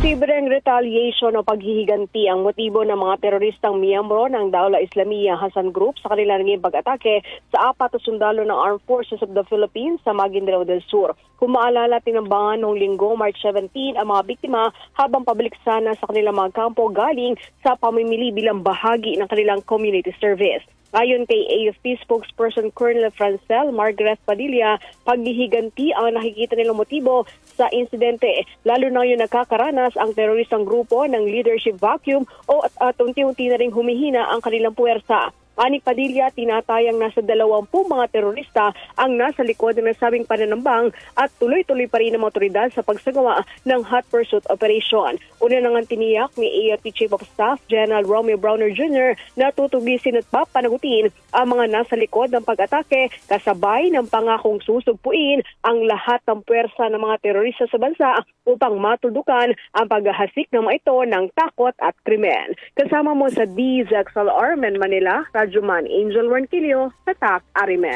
Posibleng retaliation o paghihiganti ang motibo ng mga teroristang miyembro ng Daula Islamiyah Hassan Group sa kanilang naging pag-atake sa apat na sundalo ng Armed Forces of the Philippines sa Maguindanao del Sur. Kung maalala, tinambangan noong linggo, March 17, ang mga biktima habang pabalik sana sa kanilang mga kampo galing sa pamimili bilang bahagi ng kanilang community service. Ayon kay AFP spokesperson Colonel Francel Margaret Padilla, paghihiganti ang nakikita nilang motibo sa insidente, lalo na yung nakakaranas ang teroristang grupo ng leadership vacuum o at, at unti-unti na rin humihina ang kanilang puwersa. Ani Padilla, tinatayang nasa dalawampung mga terorista ang nasa likod ng nasabing pananambang at tuloy-tuloy pa rin ang otoridad sa pagsagawa ng hot pursuit operation. Una nang tiniyak ni AFP Chief of Staff General Romeo Browner Jr. na tutugisin at papanagutin ang mga nasa likod ng pag-atake kasabay ng pangakong susugpuin ang lahat ng puwersa ng mga terorista sa bansa upang matudukan ang paghahasik ng mga ito ng takot at krimen. Kasama mo sa DZXLR Men Manila, Radyoman Angel Warnkilio, sa TAC Arimen.